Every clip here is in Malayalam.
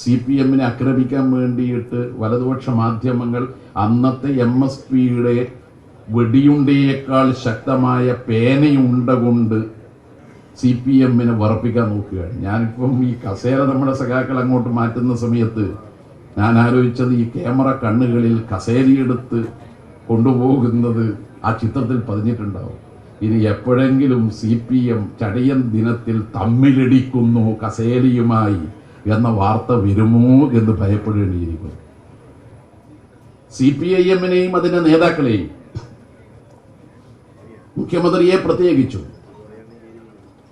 സി പി എമ്മിനെ ആക്രമിക്കാൻ വേണ്ടിയിട്ട് വലതുപക്ഷ മാധ്യമങ്ങൾ അന്നത്തെ എം എസ് പിയുടെ വെടിയുണ്ടയേക്കാൾ ശക്തമായ പേനയുണ്ട കൊണ്ട് സി പി എമ്മിനെ വറപ്പിക്കാൻ നോക്കുകയാണ്. ഞാനിപ്പം ഈ കസേര നമ്മുടെ സഖാക്കൾ അങ്ങോട്ട് മാറ്റുന്ന സമയത്ത് ഞാൻ ആലോചിച്ചത് ഈ ക്യാമറ കണ്ണുകളിൽ കസേരയെടുത്ത് കൊണ്ടുപോകുന്നത് ആ ചിത്രത്തിൽ പതിഞ്ഞിട്ടുണ്ടാവും. ഇനി എപ്പോഴെങ്കിലും സി പി എം ചടയൻ ദിനത്തിൽ തമ്മിലടിക്കുന്നു കസേരയുമായി. എന്ന വാർത്ത വരുമോ എന്ന് ഭയപ്പെടേണ്ടിയിരിക്കുന്നു. സി പി ഐ എമ്മിനെയും അതിന്റെ നേതാക്കളെയും മുഖ്യമന്ത്രിയെ പ്രത്യേകിച്ചു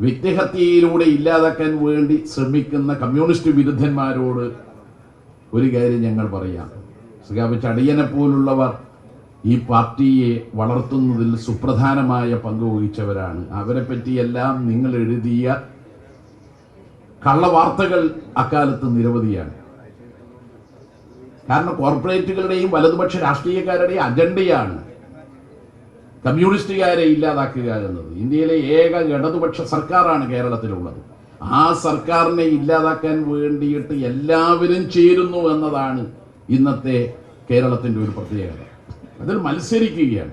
വ്യക്തിഹത്യയിലൂടെ ഇല്ലാതാക്കാൻ വേണ്ടി ശ്രമിക്കുന്ന കമ്മ്യൂണിസ്റ്റ് വിരുദ്ധന്മാരോട് ഒരു കാര്യം ഞങ്ങൾ പറയാം. ശ്രീകാവ് ചടിയനെ പോലുള്ളവർ ഈ പാർട്ടിയെ വളർത്തുന്നതിൽ സുപ്രധാനമായ പങ്ക് വഹിച്ചവരാണ്. അവരെ പറ്റിയെല്ലാം നിങ്ങൾ എഴുതിയ കള്ളവാർത്തകൾ അക്കാലത്ത് നിരവധിയാണ്. കാരണം കോർപ്പറേറ്റുകളുടെയും വലതുപക്ഷ രാഷ്ട്രീയക്കാരുടെയും അജണ്ടയാണ് കമ്മ്യൂണിസ്റ്റുകാരെ ഇല്ലാതാക്കുക എന്നത്. ഇന്ത്യയിലെ ഏക ഇടതുപക്ഷ സർക്കാരാണ് കേരളത്തിലുള്ളത്. ആ സർക്കാരിനെ ഇല്ലാതാക്കാൻ വേണ്ടിയിട്ട് എല്ലാവരും ചേരുന്നു എന്നതാണ് ഇന്നത്തെ കേരളത്തിന്റെ ഒരു പ്രത്യേകത. അതിൽ മത്സരിക്കുകയാണ്.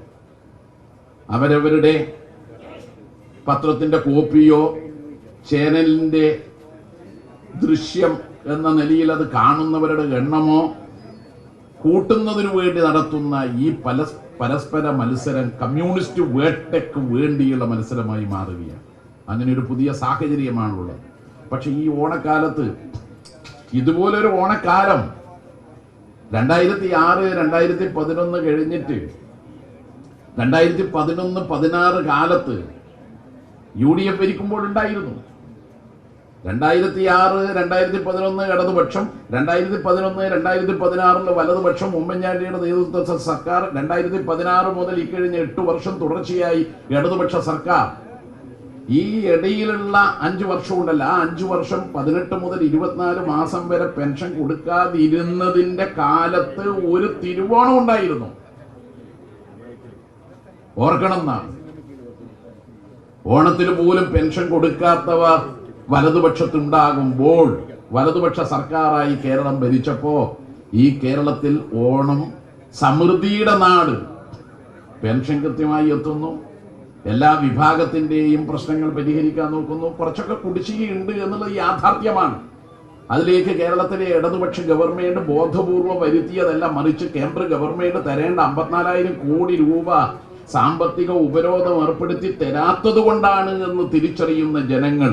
അവരവരുടെ പത്രത്തിന്റെ കോപ്പിയോ ചാനലിന്റെ ദൃശ്യം എന്ന നിലയിൽ അത് കാണുന്നവരുടെ എണ്ണമോ കൂട്ടുന്നതിനു വേണ്ടി നടത്തുന്ന ഈ പല പരസ്പര മത്സരം കമ്മ്യൂണിസ്റ്റ് വേട്ടയ്ക്ക് വേണ്ടിയുള്ള മത്സരമായി മാറുകയാണ്. അങ്ങനെ ഒരു പുതിയ സാഹചര്യമാണുള്ളത്. പക്ഷെ ഈ ഓണക്കാലത്ത് ഇതുപോലൊരു ഓണക്കാലം രണ്ടായിരത്തി ആറ് രണ്ടായിരത്തി പതിനൊന്ന് കഴിഞ്ഞിട്ട് രണ്ടായിരത്തി പതിനൊന്ന് പതിനാറ് കാലത്ത് യു ഡി എഫ് ഭരിക്കുമ്പോൾ ഉണ്ടായിരുന്നു രണ്ടായിരത്തി ആറ് രണ്ടായിരത്തി പതിനൊന്ന് ഇടതുപക്ഷം രണ്ടായിരത്തി പതിനൊന്ന് രണ്ടായിരത്തി പതിനാറിൽ വലതുപക്ഷം ഉമ്മൻചാണ്ടിയുടെ നേതൃത്വ സർക്കാർ രണ്ടായിരത്തി പതിനാറ് മുതൽ ഇക്കഴിഞ്ഞ എട്ട് വർഷം തുടർച്ചയായി ഇടതുപക്ഷ സർക്കാർ. ഈ ഇടയിലുള്ള അഞ്ചു വർഷം ഉണ്ടല്ല ആ അഞ്ചു വർഷം പതിനെട്ട് മുതൽ ഇരുപത്തിനാല് മാസം വരെ പെൻഷൻ കൊടുക്കാതിരുന്നതിന്റെ കാലത്ത് ഒരു തിരുവോണം ഉണ്ടായിരുന്നു. ഓർക്കണം എന്നാണ് ഓണത്തിന് പോലും പെൻഷൻ കൊടുക്കാത്തവർ വലതുപക്ഷത്തുണ്ടാകുമ്പോൾ വലതുപക്ഷ സർക്കാരായി കേരളം ഭരിച്ചപ്പോ ഈ കേരളത്തിൽ ഓണം സമൃദ്ധിയുടെ നാട് പെൻഷൻ കൃത്യമായി എത്തുന്നു. എല്ലാ വിഭാഗത്തിന്റെയും പ്രശ്നങ്ങൾ പരിഹരിക്കാൻ നോക്കുന്നു. കുറച്ചൊക്കെ കുടിശ്ശികയുണ്ട് എന്നുള്ളത് യാഥാർത്ഥ്യമാണ്. അതിലേക്ക് കേരളത്തിലെ ഇടതുപക്ഷ ഗവൺമെന്റ് ബോധപൂർവം വരുത്തിയതല്ല മറിച്ച് കേന്ദ്ര ഗവൺമെന്റ് തരേണ്ട അമ്പത്തിനാലായിരം കോടി രൂപ സാമ്പത്തിക ഉപരോധം ഏർപ്പെടുത്തി തരാത്തത് കൊണ്ടാണ് എന്ന് തിരിച്ചറിയുന്ന ജനങ്ങൾ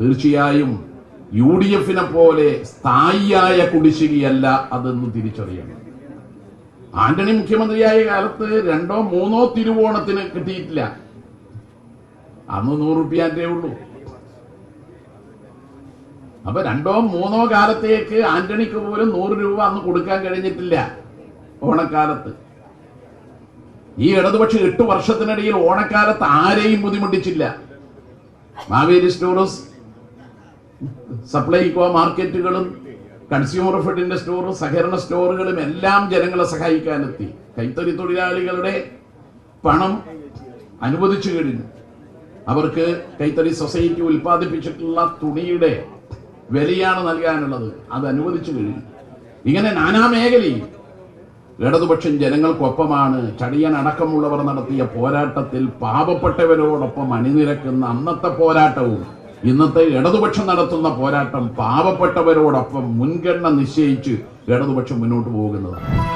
തീർച്ചയായും യു ഡി എഫിനെ പോലെ സ്ഥായിയായ കുടിശ്ശികയല്ല അതെന്ന് തിരിച്ചറിയണം. ആന്റണി മുഖ്യമന്ത്രിയായ കാലത്ത് രണ്ടോ മൂന്നോ തിരുവോണത്തിന് കിട്ടിയിട്ടില്ല. അന്ന് നൂറ് റുപ്യാന്റെ ഉള്ളൂ. അപ്പൊ രണ്ടോ മൂന്നോ കാലത്തേക്ക് ആന്റണിക്ക് പോലും നൂറ് രൂപ അന്ന് കൊടുക്കാൻ കഴിഞ്ഞിട്ടില്ല ഓണക്കാലത്ത്. ഈ ഇടതുപക്ഷം എട്ട് വർഷത്തിനിടയിൽ ഓണക്കാലത്ത് ആരെയും ബുദ്ധിമുട്ടിച്ചില്ല. മാവേലി സ്റ്റോറസ് സപ്ലൈകോ മാർക്കറ്റുകളും കൺസ്യൂമർ ഫെഡിന്റെ സ്റ്റോറും സഹകരണ സ്റ്റോറുകളും എല്ലാം ജനങ്ങളെ സഹായിക്കാനെത്തി. കൈത്തറി തൊഴിലാളികളുടെ പണം അനുവദിച്ചു കഴിഞ്ഞു. അവർക്ക് കൈത്തറി സൊസൈറ്റി ഉൽപ്പാദിപ്പിച്ചിട്ടുള്ള തുണിയുടെ വിലയാണ് നൽകാനുള്ളത്. അത് അനുവദിച്ചു കഴിഞ്ഞു. ഇങ്ങനെ നാനാ മേഖലയിൽ ഇടതുപക്ഷം ജനങ്ങൾക്കൊപ്പമാണ്. ചടിയൻ അടക്കമുള്ളവർ നടത്തിയ പോരാട്ടത്തിൽ പാവപ്പെട്ടവരോടൊപ്പം അണിനിരക്കുന്ന അന്നത്തെ പോരാട്ടവും ഇന്നത്തെ ഇടതുപക്ഷം നടത്തുന്ന പോരാട്ടം പാവപ്പെട്ടവരോടൊപ്പം മുൻഗണന നിശ്ചയിച്ച് ഇടതുപക്ഷം മുന്നോട്ട് പോകുന്നതാണ്.